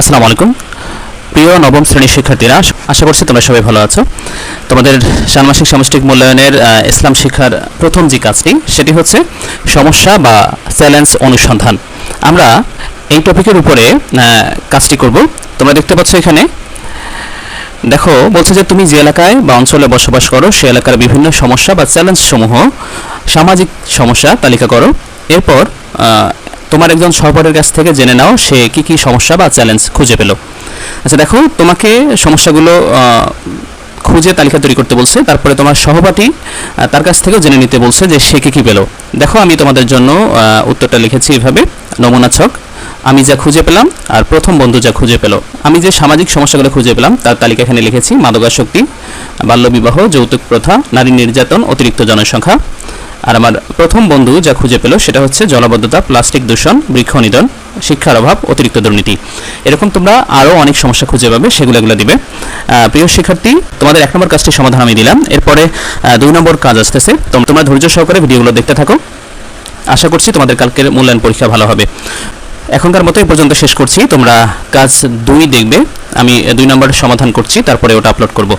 আসসালামু আলাইকুম। প্রিয় নবম শ্রেণির শিক্ষার্থীরা, আশা করছি তোমরা সবাই ভালো আছো। তোমাদের ষান্মাসিক সামষ্টিক মূল্যায়নের ইসলাম শিক্ষার প্রথম যে কাজটি, সেটি হচ্ছে সমস্যা বা চ্যালেঞ্জ অনুসন্ধান। আমরা এই টপিকের উপরে কাজটি করব। তোমরা দেখতে পাচ্ছ এখানে, দেখো, বলছে যে তুমি যে এলাকায় বা অঞ্চলে বসবাস করো, সে এলাকার বিভিন্ন সমস্যা বা চ্যালেঞ্জ সমূহ সামাজিক সমস্যা তালিকা করো। এরপর তোমার একজন সহপাঠীর কাছ থেকে জেনে নাও সে কি কি সমস্যা বা চ্যালেঞ্জ খুঁজে পেল। আচ্ছা দেখো, তোমাকে সমস্যাগুলো খুঁজে তালিকা তৈরি করতে বলছে। তারপরে তোমার সহপাঠী তার কাছ থেকেও জেনে নিতে বলছে যে সে কি কি পেল। দেখো, আমি তোমাদের জন্য উত্তরটা লিখেছি এভাবে। নমুনা ছক, আমি যা খুঁজে পেলাম আর প্রথম বন্ধু যা খুঁজে পেল। আমি যে সামাজিক সমস্যাগুলো খুঁজে পেলাম, তার তালিকা এখানে লিখেছি, মাদকাসক্তি, বাল্যবিবাহ, যৌতুক প্রথা, নারী নির্যাতন, অতিরিক্ত জনসংখ্যা। আর আমার প্রথম বন্ধু যা খুঁজে পেল সেটা হচ্ছে জলাবদ্ধতা, প্লাস্টিক দূষণ, বৃক্ষ নিধন, শিক্ষার অভাব, অতিরিক্ত দুর্নীতি। এরকম তোমরা আরও অনেক সমস্যা খুঁজে পাবে, সেগুলো এগুলো দিবে। প্রিয় শিক্ষার্থী, তোমাদের এক নম্বর কাজটির সমাধান আমি দিলাম। এরপরে দুই নম্বর কাজ আসতেছে। তোমরা ধৈর্য সহকারে ভিডিওগুলো দেখতে থাকো। আশা করছি তোমাদের কালকের মূল্যায়ন পরীক্ষা ভালো হবে। এখনকার মতো এই পর্যন্ত শেষ করছি। তোমরা কাজ দুই দেখবে। আমি দুই নম্বর সমাধান করছি, তারপরে ওটা আপলোড করব।